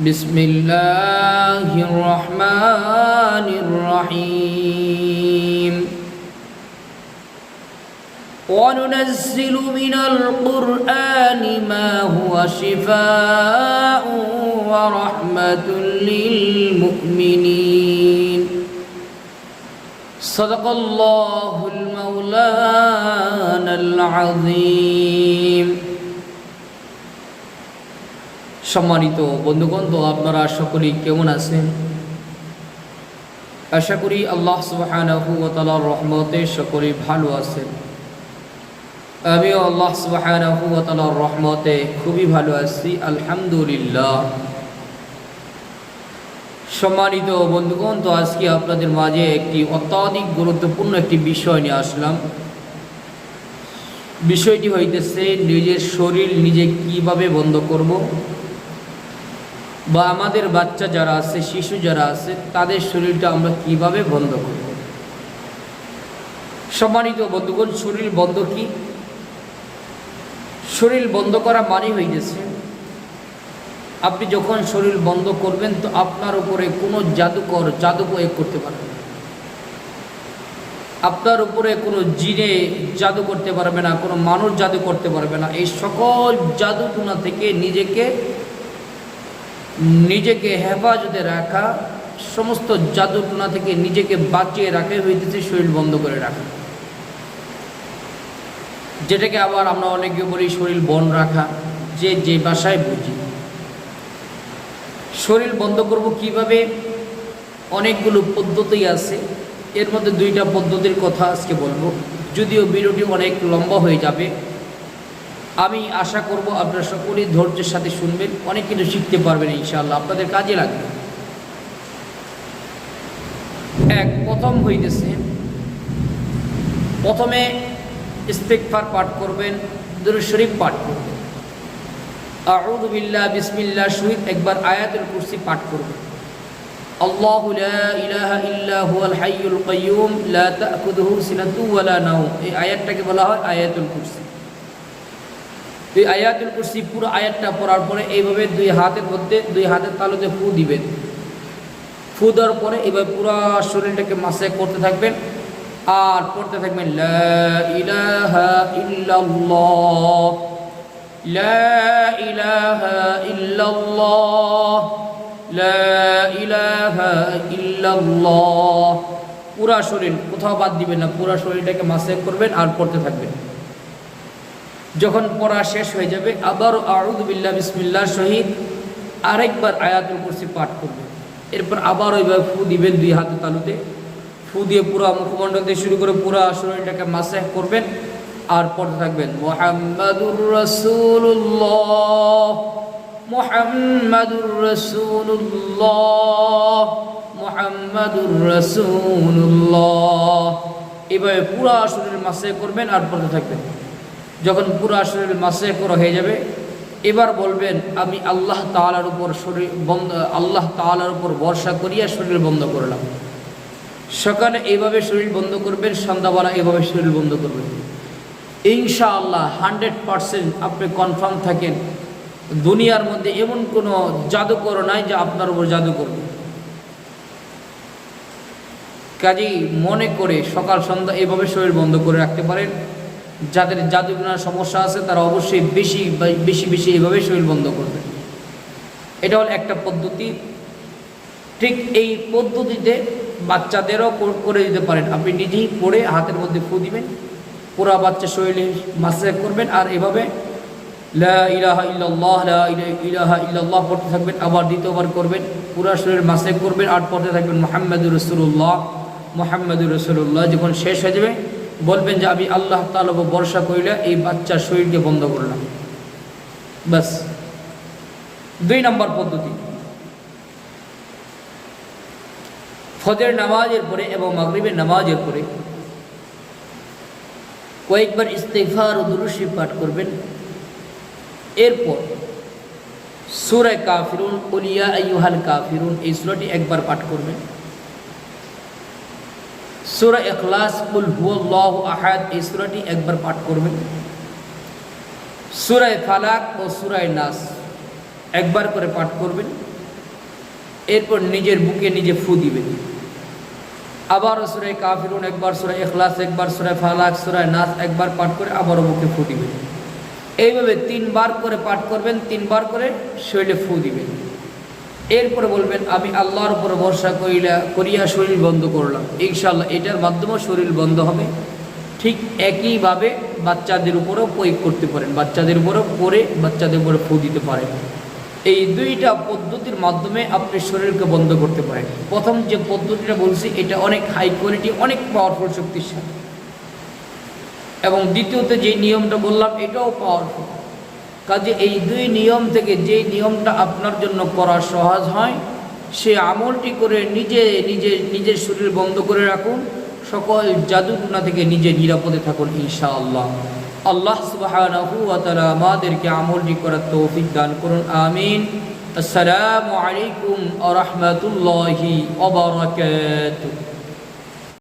بسم الله الرحمن الرحيم. وننزل من القرآن ما هو شفاء ورحمة للمؤمنين. صدق الله المولانا العظيم. সম্মানিত বন্ধুগণ, তো আপনারা সকলেই কেমন আছেন? আশা করি আল্লাহ সুবাহানাহু ওয়া তাআলার রহমতে সকলেই ভালো আছেন। আমিও আল্লাহ সুবাহানাহু ওয়া তাআলার রহমতে খুবই ভালো আছি, আলহামদুলিল্লাহ। সম্মানিত বন্ধুগণ, তো আজকে আপনাদের মাঝে একটি অত্যাধিক গুরুত্বপূর্ণ একটি বিষয় নিয়ে আসলাম। বিষয়টি হইতেছে, নিজের শরীর নিজে কীভাবে বন্ধ করব? বা আমাদের বাচ্চা যারা আছে, শিশু যারা আছে, তাদের শরীরটা আমরা কীভাবে বন্ধ করব? সম্মানিত বন্ধুগণ, শরীর বন্ধ কি? শরীর বন্ধ করা মানে হইতেছে, আপনি যখন শরীর বন্ধ করবেন, তো আপনার উপরে কোনো জাদুকর জাদু প্রয়োগ করতে পারবে আপনার উপরে কোনো জিনে জাদু করতে পারবে না, কোনো মানুষ জাদু করতে পারবে না। এই সকল জাদুটুনা থেকে নিজেকে নিজেকে হেফাজতে রাখা, সমস্ত জাদুটুনা থেকে নিজেকে বাঁচিয়ে রাখে হইতেছে শরীর বন্ধ করে রাখা। যেটাকে আবার আমরা অনেকে বলি শরীর বন রাখা, যে যে বাসায় বুঝি। শরীর বন্ধ করব কীভাবে? অনেকগুলো পদ্ধতি আছে। এর মধ্যে দুইটা পদ্ধতির কথা আজকে বলব। যদিও ভিডিওটি অনেক লম্বা হয়ে যাবে আমি আশা করব আপনারা সকলেই ধৈর্যের সাথে শুনবেন, অনেক কিছু শিখতে পারবেন ইনশাআল্লাহ। আপনাদের কাজে লাগবে। এক, প্রথম হইতেছে, প্রথমে ইস্তেকফার পাঠ করবেন, দুরুদ শরীফ পাঠ করবেন। আউযু বিল্লাহ, বিসমিল্লাহ, শহীদ, একবার আয়াতুল কুরসি পাঠ করবেন। আল্লাহু ইলাহা হাইয়ুল কাইয়্যুম লা তা'খুযুহু সিনাতু ওয়া লা নাওম। এই আয়াতটাকে বলা হয় আয়াতুল কুরসি। এই আয়াতুল কুরসি পুরো আয়াতটা পড়ার পরে এইভাবে দুই হাতের মধ্যে, দুই হাতের তালুতে ফু দিবেন। ফু দেওয়ার পরে এবার পুরো শরীরটাকে মাসে করতে থাকবেন। আর পড়তে থাকবেন পুরা শরীর, কোথাও বাদ দিবেন না, পুরা শরীরটাকে মাসে করবেন আর পড়তে থাকবেন। যখন পড়া শেষ হয়ে যাবে আবার আউদ বিল্লাহ, বিসমিল্লাহ শহীদ আরেকবার আয়াতুল কুরসি পাঠ করবেন এরপর আবার ওইভাবে ফু দিবেন দুই হাতে তালুতে। ফু দিয়ে পুরা মুখমণ্ডল দিয়ে শুরু করে পুরা শরীরটাকে মাসে করবেন আর পড়তে থাকবেন, মোহাম্মদুর রসুল্লাহ মোহাম্মদুর রসুল্লাহ মোহাম্মদুর রসুল্লাহ এভাবে পুরা শরীর মাসে করবেন আর পড়তে থাকবেন। যখন পুরা শরীর মাসে করা হয়ে যাবে, এবার বলবেন, আমি আল্লাহ তালার উপর শরীর বন্ধ, আল্লাহ তালার উপর ভরসা করিয়া শরীর বন্ধ করলাম। সকালে এইভাবে শরীর বন্ধ করবেন, সন্ধ্যাবেলা এভাবে শরীর বন্ধ করবেন। ইনশাআল্লাহ হান্ড্রেড পারসেন্ট আপনি কনফার্ম থাকেন, দুনিয়ার মধ্যে এমন কোনো জাদুকর নাই যে আপনার উপর জাদু করবে। কাজেই মনে করে সকাল সন্ধ্যা এভাবে শরীর বন্ধ করে রাখতে পারেন। যাদের জাদুগুনার সমস্যা আছে, তারা অবশ্যই বেশি বেশি বেশি এভাবে শরীর বন্ধ করবে। এটা হল একটা পদ্ধতি। ঠিক এই পদ্ধতিতে বাচ্চাদেরও করে দিতে পারেন। আপনি নিজেই পড়ে হাতের মধ্যে ফু দিবেন, পুরা বাচ্চা শরীরে মাসে করবেন আর এভাবে ইলাহা পড়তে থাকবেন, আবার দ্বিতীয়বার করবেন, পুরা শরীর মাসে করবেন আর পড়তে থাকবেন মোহাম্মদুর রসুল্লাহ মোহাম্মদুর রসুল্লাহ যখন শেষ হয়ে যাবে বলবেন যে আমি আল্লাহ তালা বর্ষা করিলে এই বাচ্চার শরীরকে বন্ধ করলাম। ব্যাস। দুই নম্বর পদ্ধতি। ফজর নামাজের পরে এবং মাগরিবের নামাজের পরে কয়েকবার ইস্তেফার ও দুরুশি পাঠ করবেন। এরপর সুরায় কাফিরুন উলিয়া আইয়ুহাল কাফিরুন এই সুরাটি একবার পাঠ করবেন। সুরা এখলাস কুল হুয়াল্লাহু আহাদ, এই সুরাটি একবার পাঠ করবেন। সুরায় ফালাক ও সুরায় নাস একবার করে পাঠ করবেন। এরপর নিজের বুকে নিজে ফু দিবেন। আবারও সুরায় কাফিরুন একবার, সুরায় এখলাস একবার, সুরায় ফালাক, সুরায় নাস একবার পাঠ করে আবারও বুকে ফু দিবেন। এইভাবে তিনবার করে পাঠ করবেন, তিনবার করে শরীরে ফু দিবেন। এরপরে বলবেন, আমি আল্লাহর উপর ভরসা করিলা করিয়া শরীর বন্ধ করলাম। ইনশাল্লাহ এটার মাধ্যমেও শরীর বন্ধ হবে। ঠিক একইভাবে বাচ্চাদের উপরেও প্রয়োগ করতে পারেন। বাচ্চাদের উপরেও পরে বাচ্চাদের উপরে ফু দিতে পারেন। এই দুইটা পদ্ধতির মাধ্যমে আপনি শরীরকে বন্ধ করতে পারেন। প্রথম যে পদ্ধতিটা বলছি, এটা অনেক হাই কোয়ালিটি অনেক পাওয়ারফুল শক্তিশালী এবং দ্বিতীয়তে যে নিয়মটা বললাম, এটাও পাওয়ারফুল কাজে এই দুই নিয়ম থেকে যে নিয়মটা আপনার জন্য করা সহজ হয়, সে আমলটি করে নিজে নিজে, নিজের শরীর বন্ধ করে রাখুন। সকল জাদুটনা থেকে নিজে নিরাপদে থাকুন ইনশাআল্লাহ। আল্লাহ তাআলা আমাদেরকে আমলটি করার তৌফিক দান করুন, আমিন। আসসালামু আলাইকুম ওয়া রাহমাতুল্লাহি